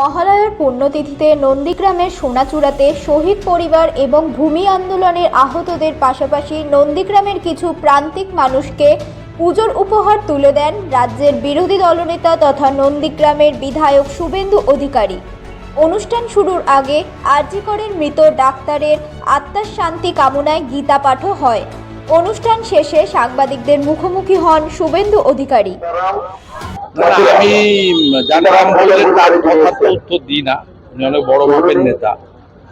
মহালয়ার পুণ্যতিথিতে নন্দীগ্রামের সোনাচূড়াতে শহীদ পরিবার এবং ভূমি আন্দোলনের আহতদের পাশাপাশি নন্দীগ্রামের কিছু প্রান্তিক মানুষকে পুজোর উপহার তুলে দেন রাজ্যের বিরোধী দলনেতা তথা নন্দীগ্রামের বিধায়ক শুভেন্দু অধিকারী। অনুষ্ঠান শুরুর আগে আরজিকরের মৃত ডাক্তারের আত্মার শান্তি কামনায় গীতা পাঠও হয়। অনুষ্ঠান শেষে সাংবাদিকদের মুখোমুখি হন শুভেন্দু অধিকারী। আমি বললেন তার কথা তো উত্তর দিই না উনি অনেক বড় মাপের নেতা।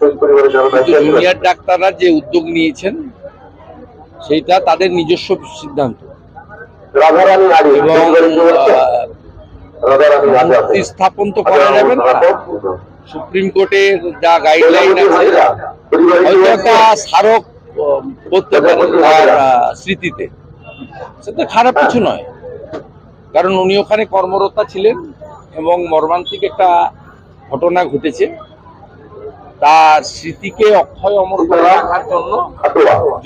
কিন্তু জুনিয়র ডাক্তাররা যে উদ্যোগ নিয়েছেন সেইটা তাদের নিজস্ব সিদ্ধান্ত। এবং মূর্তি স্থাপন তো করা যাবে না। সুপ্রিম কোর্টের যা গাইডলাইন আছে হয়তো একটা স্মারক করতে তার আহ, স্মৃতিতে। সেটা খারাপ কিছু নয়। কারণ উনি ওখানে কর্মরতা ছিলেন এবং মর্মান্তিক একটা ঘটনা ঘটেছে। তার স্মৃতিকে অক্ষয় অমর করে রাখার জন্য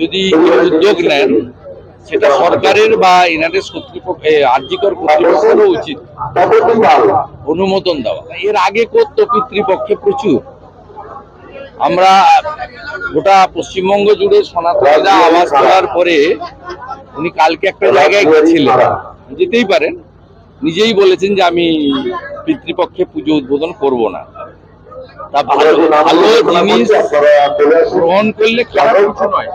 যদি উদ্যোগ নেন, সেটা সরকারের বা এনআরএস কর্তৃপক্ষ আর্জিকর কর্তৃপক্ষেরও উচিত। অনুমোদন দেওয়া। এর আগে করতো পিতৃপক্ষে প্রচুর। আমরা গোটা পশ্চিমবঙ্গ জুড়ে সনাতনীরা আবাস করার পরে উনি কালকে একটা জায়গায় গেছিলেন যেতেই পারেন। নিজেই বলেছেন যে আমি পিতৃপক্ষে পুজো উদ্বোধন করব না। তা ভালো ভালো জিনিস গ্রহণ করলে খারাপ কিছু নয়।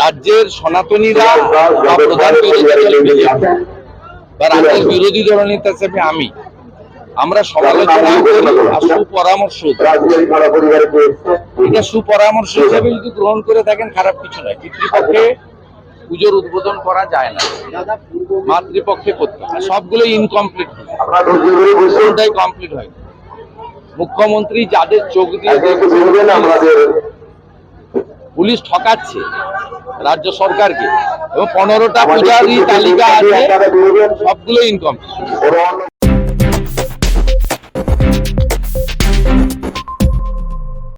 রাজ্যের সনাতনীরা বা প্রধান বিরোধী দল বা রাজ্যের বিরোধী দলনেতা হিসেবে আমি। আমরা সমালোচনা করি আর সুপরামর্শ এটা সুপরামর্শ হিসেবে যদি গ্রহণ করে থাকেন খারাপ কিছু নয়। পিতৃপক্ষে পুজোর উদ্বোধন করা যায় না। মাতৃপক্ষে করতে সবগুলো ইনকমপ্লিট কোনটাই কমপ্লিট হয়। মুখ্যমন্ত্রী যাদের চোখ দিয়ে পুলিশ ঠকাচ্ছে রাজ্য সরকারকে। এবং পনেরোটা পূজারই তালিকা আছে। সবগুলো ইনকমপ্লিট